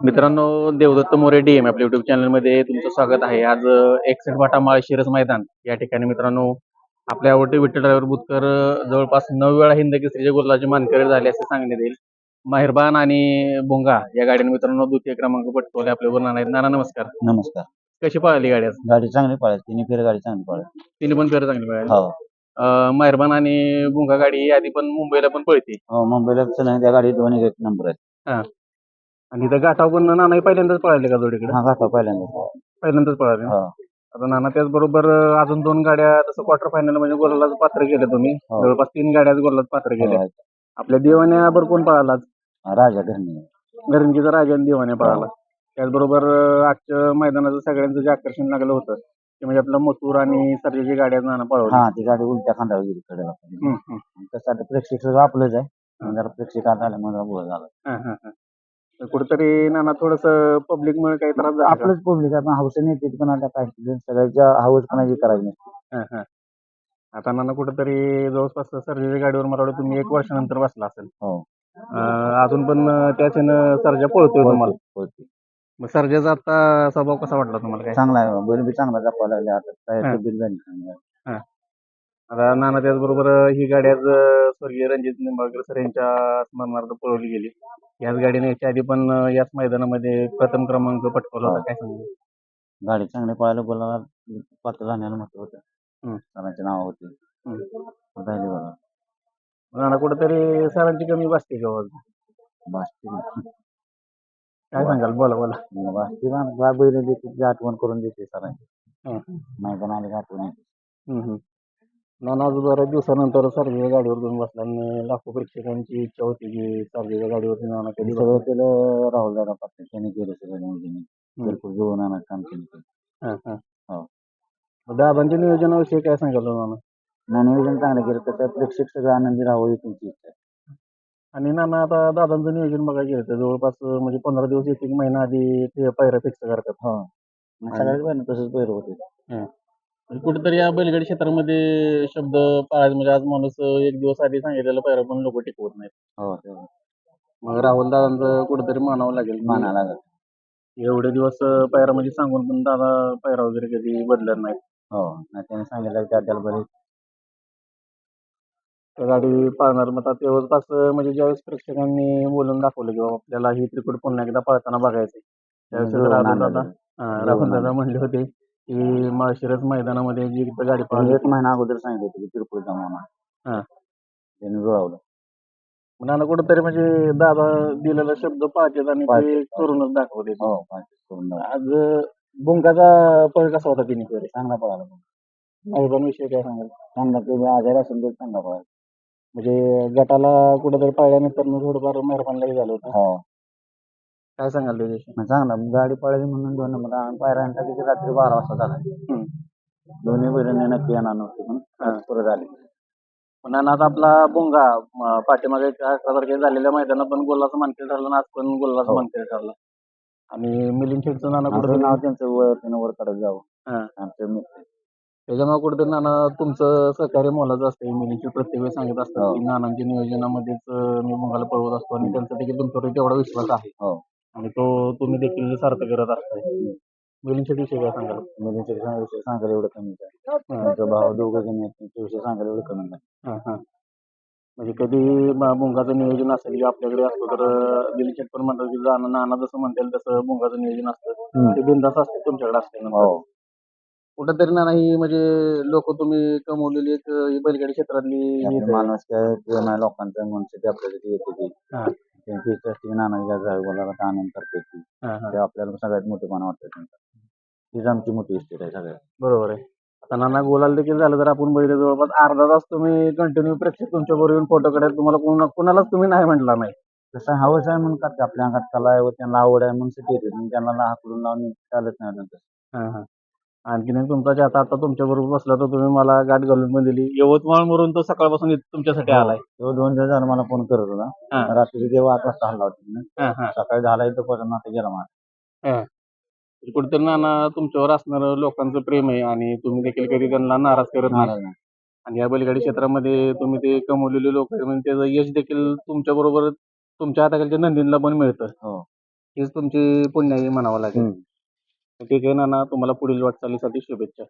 मित्रांनो देवदत्त मोरे डीएम आपल्या युट्यूब चॅनलमध्ये तुमचं स्वागत आहे. आज एकसठ वाटा माळशिरस मैदान. या ठिकाणी मित्रांनो आपल्या आवडते विठ्ठल ड्रायव्हर बुतकर जवळपास नऊ वेळा हिंद केसरीच्या गोलाची मानकरी झाले असे सांगण्यात येईल. माहिरबान आणि भोंगा या गाडीने मित्रांनो द्वितीय क्रमांक पटकवले आपल्या बरोबर नाना आहेत. नाना नमस्कार. नमस्कार. कशी पळाली गाडी आज? गाडी चांगली पळाली. तिन्ही फेर गाडी चांगली पळाली. तिने पण फेर चांगली पळाली. हो. माहिरबान आणि भोंगा गाडी आधी पण मुंबईला पण पळते. हो मुंबईला त्या गाडी दोन्ही एक नंबर आहेत. आणि इथं गाठाव पण नाना पहिल्यांदाच पळाले का जोडीकडे? हा घाटा पहिल्यांदा पहिल्यांदाच पळाले ना? हो. आता नाना त्याचबरोबर अं, अजून दोन गाड्या तसं क्वार्टर फायनल म्हणजे गोलाला पात्र केले तुम्ही. हो. जवळपास तीन गाड्या गोलात पात्र केल्या हो. आपल्या देवाण्यावर कोण पळाला राजा घरणी. घरणकीचा राजा आणि पळाला. त्याचबरोबर अं, आजच्या मैदानाचं सगळ्यांचं जे आकर्षण लागलं होतं ते म्हणजे आपलं मथुर आणि सर्जेची गाड्या नाना पळवली. हा ती गाडी उलट्या खांदावर गेली हम्म, हम्म. त्यासाठी प्रेक्षक सगळं आपलंच आहे. आणि जरा आल्यामुळे गोळ झाला. हा, हा, हा. तर कुठेतरी नाना थोडस पब्लिक मुळे काही त्रास झाला का? आपलंच पब्लिक आहे पण हौसेने येते पण आता काय सगळ्याच्या हौस कोणाची करायची नसते हा, हा. आता नाना कुठेतरी जवळपास सर्जेच्या गाडीवर मला वाटतं तुम्ही एक वर्षानंतर बसला असेल हो अं, अजून पण त्याच सर्जा पळतोय तुम्हाला होती. मग सर्जाचा आता स्वभाव कसा वाटला तुम्हाला काय चांगला आहे बैल बी चांगला जपायला लागले आता काय हा. तब्येत झाली चांगली आहे. आता नाना त्याचबरोबर ही गाडी आज स्वर्गीय रणजित निंबाळकर सर यांच्या स्मरणार्थ पळवली गेली. याच गाडीने याच्या आधी पण याच मैदानामध्ये प्रथम क्रमांक पटकवला होता हो. काय सांगू? गाडी चांगली पळायला बोलायला पात्र जाण्याला महत्त्व होतं. सरांचे नाव होते. बघा. नाना कुठेतरी सरांची कमी बसते का आज? बास्ती काय सांगाल? बोला बोला. बास्ती बा बैल देते ती आठवण करून देते सरांची. हं. मैदान आले का आठवण येते. नाना आज बऱ्याच दिवसानंतर सर्जेच्या गाडीवर तुम्ही बसला आणि लाखो प्रेक्षकांची इच्छा होती की सर्जेच्या गाडीवरती नाना हे कधी सगळं केलं राहुल दादा पाटील त्यांनी केलं सगळं नियोजन. भरपूर जुळून आणत काम केलं. हां, हां. हो. दादांच्या नियोजनाविषयी काय सांगाल नाना नाही नियोजन चांगलं केलं तसं प्रेक्षक सगळं आनंदी राहावं ही तुमची इच्छा आहे. आणि नाना आता दादांचं नियोजन बघायला गेलं तर जवळपास म्हणजे पंधरा दिवस एक एक महिना आधी ते पायऱ्या फिक्स करतात हो मग सगळ्याच बहिणी तसंच पैर होते म्हणजे कुठेतरी या बैलगाडी क्षेत्रामध्ये शब्द पाळायचे म्हणजे आज माणूस एक दिवस आधी सांगितलेलं पायरा पण लोक टिकवत नाहीत हो. मग राहुल दादांचं कुठेतरी मानावं लागेल मानायला एवढे दिवस पायरा म्हणजे सांगून पण दादा पायरा वगैरे कधी बदलत नाही हो नाही त्याने सांगितलं की त्याला बरे त्या गाडी पाळणार मग आता तेव्हाच असं म्हणजे ज्यावेळेस प्रेक्षकांनी बोलून दाखवलं की बाबा आपल्याला ही त्रिकुट पुन्हा एकदा पळताना बघायचं त्यावेळेस जुळवून राहुल आणलं दादा. हा, राहुल दादा. म्हणले होते की माळशिरस मैदानामध्ये जी इथं गाडी पळाली एक महिना अगोदर सांगितलं होतं की तिरुपती जाऊ हा. त्यांनी जुळवलं. मला कुठेतरी म्हणजे दादा दिलेला शब्द पाळतात आणि ते पाळतात. करूनच दाखवते हो करून. आज बुंकाचा पळ कसा होता तिने? केले चांगला पळाला मैदान विषयी काय सांगाल? चांगला ते आजारी असेल तर चांगला पळाला. म्हणजे गटाला कुठेतरी पाळल्यानंतर थोडंफार मेहरबानलाही झालं होतं. हो. काय सांगाल त्याच्याविषयी मग चांगला. गाडी पळाली म्हणून दोन नंबर पायऱ्यांचा किती रात्री बारा वाजता झाला. दोन्ही बैलांनी नक्की येणार नव्हती पण आज परत आली आपला बोंगा म, पाठीमागे एक अकरा तारखेला झालेल्या मैदानात पण गोलाचं मानकरी ठरलं आणि आज पण गोलाचं हो. मानकरी ठरला. आणि मिलिंद शेठचं नाना कुठेतरी नाव त्यांचं वर त्यानं वर काढत जावं. आमचं मित्र त्याच्यामुळे कुठेतरी नाना तुमचं सहकार्य मोलाचं असतं मिलिंद शेठ प्रत्येक वेळी सांगत असतात हो. की नानांच्या नियोजनामध्येच अं, मी बोंगाला पळवत असतो आणि त्यांचा देखील तुमच्यावर तेवढा विश्वास आहे. हो. आणि तो तुम्ही देखील सार्थ करत असताय शेठ विषयी काय सांगाल मुलींचे विषय सांगायला एवढं कमी आहे हा. भाव दोघं जण आहेत त्यांच्या विषय सांगायला एवढं कमी आहे हा, हा. म्हणजे कधी मुंगाचं नियोजन असेल की आपल्याकडे असतं तर शेठ पण म्हणतात की जाणं नाना जसं म्हणतील तसं मुंगाचं नियोजन असतं. ते बिंदास असते तुमच्याकडे असते हो कुठंतरी नाना ही म्हणजे लोक तुम्ही कमवलेली एक ही बैलगाडी क्षेत्रातली. माणूस काय प्रेम आहे लोकांचं मनसे आपल्यासाठी येते ती हा, त्यांची इच्छा असते की नाना जावे बोलायला आनंद करते ती. ते आपल्याला सगळ्यात मोठेपणा वाटतं त्यांचा. हीच आमची मोठी इस्टेट आहे सगळ्यात. बरोबर आहे. आता नाना गोलाल देखील झालं तर आपण बैल जवळपास अर्धा तास तुम्ही कंटिन्यू प्रेक्षक तुमच्या बरोबर येऊन फोटो काढत तुम्हाला कोणा कोणालाच तुम्ही नाही म्हटला नाही. तसं हवंच आहे म्हणून करते. आपल्या अंगात कला आहे व त्यांना आवड आहे म्हणून त्यांना हाकडून लावून चालत नाही हा. आणखीन तुमचा आता आता तुमच्या बरोबर बसला तर तुम्ही मला गाठ घालून पण दिली. यवतमाळ मरून तो सकाळपासून इथं तुमच्यासाठी आलाय. तो दोन दिवस झाला मला फोन करत होता. हा. रात्री जेव्हा आठ वाजता हल्ला होता हा, हा. सकाळी दहाला इथं परत आता गेला मला कुठेतरी नाना तुमच्यावर असणारं लोकांचं प्रेम आहे आणि तुम्ही देखील कधी त्यांना नाराज करत नाही. नाराज नाही. आणि या बैलगाडी क्षेत्रामध्ये तुम्ही ते कमवलेले लोक म्हणजे त्याचं यश देखील तुमच्या बरोबर तुमच्या हाताखालच्या नंदींना पण मिळतं. हो. हीच तुमची पुण्याई म्हणावं लागेल. हम्म. ठीक आहे ना तुम्हाला पुढील वाटचालीसाठी शुभेच्छा.